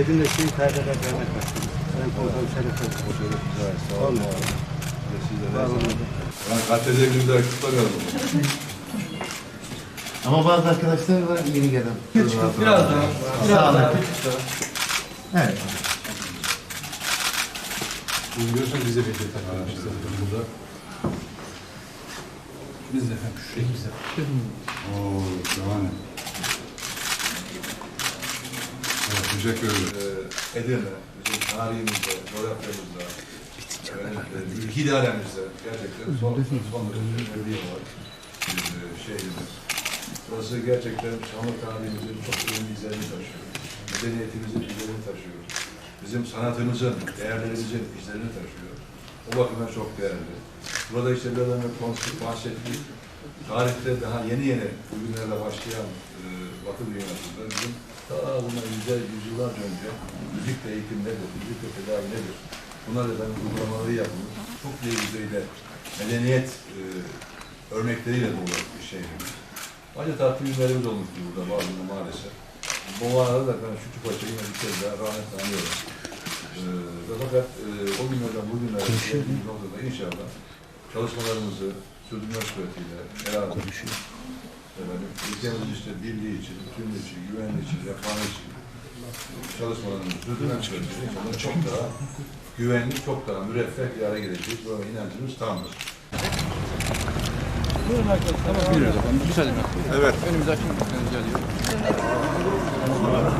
Edirne Şehit Haydar Dernek Başkanı. Sayın Komutanım Şeref Öztürk. Sağ olun. Var olun. Yani KTC günde kutlamayalım. Ama bazı arkadaşlar var yeni gelen. Biraz daha. Biraz daha. Evet. Bugün görüyorsunuz bize bir detay burada. Biz de hem şu şekilde. Oo, şahane. Evet, teşekkür ederim. Ee, Edirne, bizim tarihimizde, coğrafyamızda, ülke idaremizde gerçekten son, son derece önemli olan bir e, şehrimiz. Burası gerçekten şanlı tarihimizin çok önemli izlerini taşıyor. Medeniyetimizin izlerini taşıyor. Bizim sanatımızın, değerlerimizin izlerini taşıyor. O bakımdan çok değerli. Burada işte biraz önce konuştuk, bahsettik. Tarihte daha yeni yeni bugünlerle başlayan e, Batı dünyasında bizim daha bundan yüze, yüzyıllarca önce müzikle eğitim nedir, müzikle tedavi nedir? Bunlar efendim uygulamaları yapılmış. Çok düzeyde medeniyet e, örnekleriyle dolu bir şehrimiz. Acı tatlı günlerimiz olmuştu burada bazıları maalesef. Bu arada da ben Şükrü Paşa'yı yine bir kez daha rahmetle anıyorum. Ee, fakat e, o günlerden bugünlere noktada inşallah çalışmalarımızı sürdürmek suretiyle beraber efendim, ülkemiz işte birliği için, bütünlüğü için, güvenliği için, refahı için çalışmalarımızı sürdürmek suretiyle inşallah çok daha güvenli, çok daha müreffeh bir hale geleceğiz. Böyle inancımız tamdır. Evet. Kaldırmayalım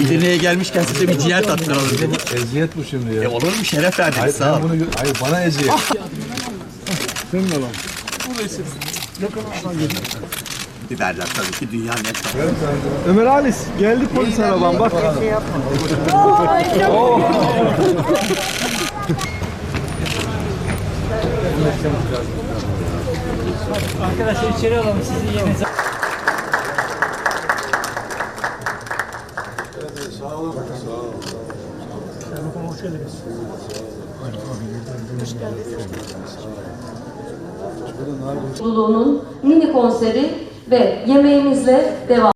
Edirne'ye gelmişken size bir ciğer tattıralım dedik. Eziyet bu şimdi ya. E olur mu? Şeref verdiniz sağ olun. bunu, hayır bana eziyet. Biberler tabii ki dünyanın en tatlı. Ömer Halis geldi polis araban bak. Arkadaşlar içeri alalım sizi yerinize. Mutluluğunun mini konseri ve yemeğimizle devam.